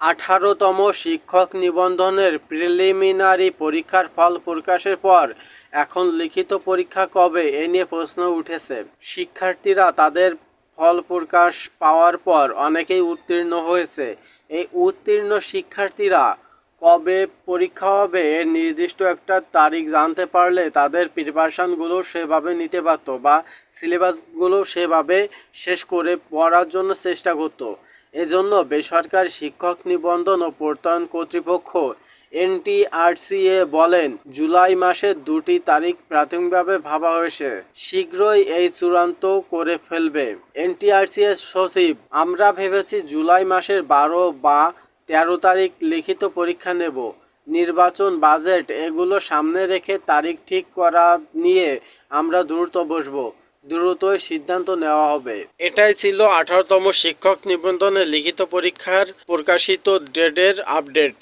আঠারোতম শিক্ষক নিবন্ধনের প্রিলিমিনারি পরীক্ষার ফল প্রকাশের পর এখন লিখিত পরীক্ষা কবে এ নিয়ে প্রশ্ন উঠেছে। শিক্ষার্থীরা তাদের ফল প্রকাশ পাওয়ার পর অনেকেই উত্তীর্ণ হয়েছে। এই উত্তীর্ণ শিক্ষার্থীরা কবে পরীক্ষা হবে এর নির্দিষ্ট একটা তারিখ জানতে পারলে তাদের প্রিপারেশানগুলো সেভাবে নিতে পারতো বা সিলেবাসগুলো সেভাবে শেষ করে পড়ার জন্য চেষ্টা করতো। এজন্য বেসরকারি শিক্ষক নিবন্ধন ও প্রত্যয়ন কর্তৃপক্ষ এনটিআরসিএ বলেন, জুলাই মাসের দুটি তারিখ প্রাথমিকভাবে ভাবা হয়েছে। শীঘ্রই এই চূড়ান্ত করে ফেলবে। এনটিআরসিএ সচিব, আমরা ভেবেছি জুলাই মাসের বারো বা তেরো তারিখ লিখিত পরীক্ষা নেব। নির্বাচন বাজেট এগুলো সামনে রেখে তারিখ ঠিক করা নিয়ে আমরা দ্রুত বসবো। দ্রুতই সিদ্ধান্ত নেওয়া হবে। এটাই ছিল আঠারোতম শিক্ষক নিবন্ধনে লিখিত পরীক্ষার প্রকাশিত ডেটের আপডেট।